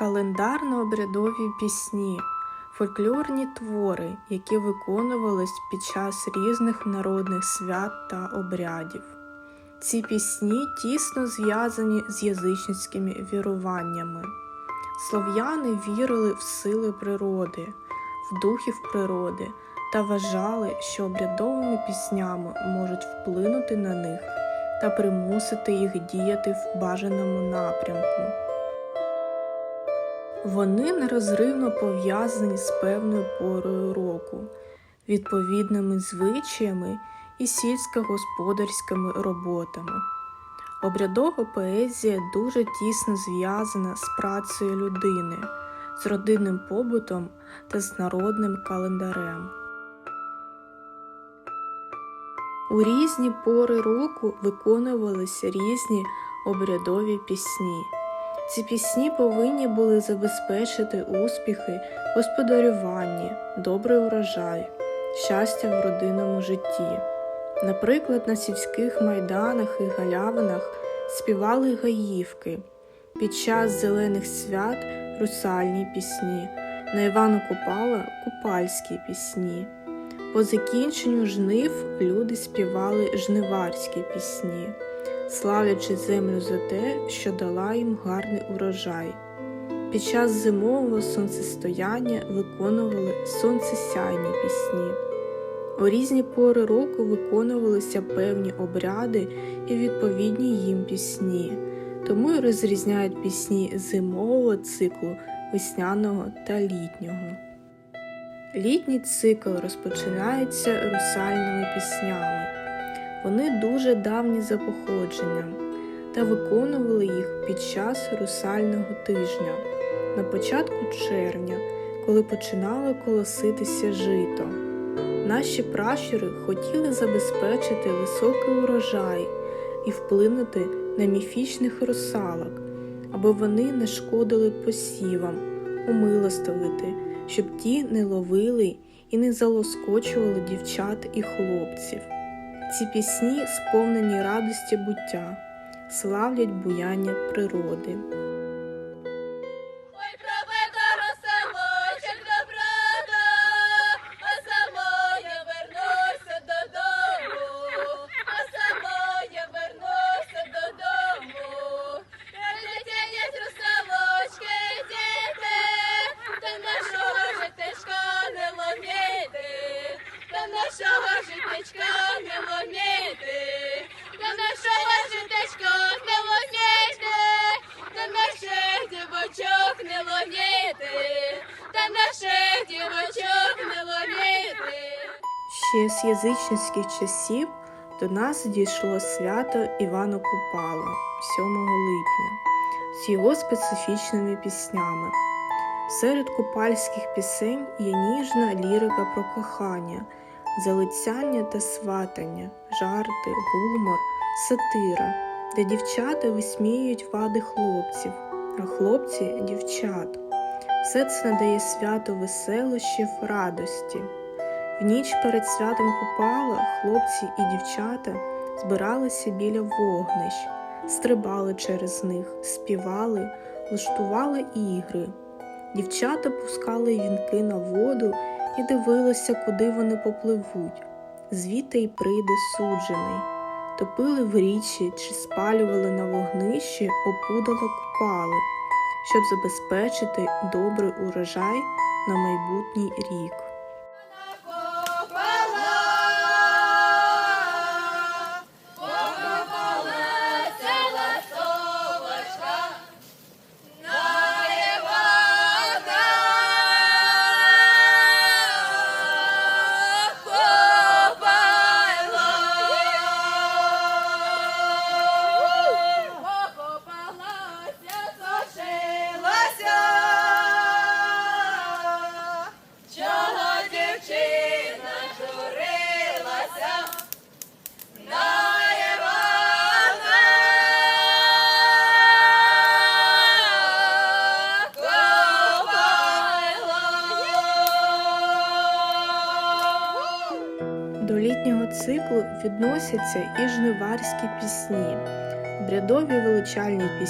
Календарно-обрядові пісні фольклорні твори, які виконувались під час різних народних свят та обрядів. Ці пісні тісно зв'язані з язичницькими віруваннями. Слов'яни вірили в сили природи, в духів природи та вважали, що обрядовими піснями можуть вплинути на них та примусити їх діяти в бажаному напрямку. Вони нерозривно пов'язані з певною порою року, відповідними звичаями і сільськогосподарськими роботами. Обрядова поезія дуже тісно зв'язана з працею людини, з родинним побутом та з народним календарем. У різні пори року виконувалися різні обрядові пісні. Ці пісні повинні були забезпечити успіхи в господарюванні, добрий урожай, щастя в родинному житті. Наприклад, на сільських майданах і галявинах співали гаївки, під час зелених свят русальні пісні, на Івана Купала купальські пісні. По закінченню жнив люди співали жниварські пісні, славлячи землю за те, що дала їм гарний урожай. Під час зимового сонцестояння виконували сонцесяйні пісні. У різні пори року виконувалися певні обряди і відповідні їм пісні, тому й розрізняють пісні зимового циклу, весняного та літнього. Літній цикл розпочинається русальними піснями. Вони дуже давні за походженням та виконували їх під час русального тижня на початку червня, коли починало колоситися жито. Наші пращури хотіли забезпечити високий урожай і вплинути на міфічних русалок, аби вони не шкодили посівам, умилостивити, щоб ті не ловили і не залоскочували дівчат і хлопців. Ці пісні сповнені радості буття, славлять буяння природи. Ой, русалочки, діти, та нашого житечка не ломіти, та наших дівочок не ломіти, та наших дівочок не ломіти. Ще з язичницьких часів до нас дійшло свято Івана Купала 7 липня з його специфічними піснями. Серед купальських пісень є ніжна лірика про кохання, залицяння та сватання, жарти, гумор, сатира, де дівчата висміюють вади хлопців, а хлопці дівчат. Все це надає свято веселощів, радості. В ніч перед святом Купала хлопці і дівчата збиралися біля вогнищ, стрибали через них, співали, влаштували ігри. Дівчата пускали вінки на воду і дивилися, куди вони попливуть. Звідти й прийде суджений. Топили в річі чи спалювали на вогнищі опудало купали, щоб забезпечити добрий урожай на майбутній рік. До літнього циклу відносяться і жниварські пісні, обрядові величальні пісні.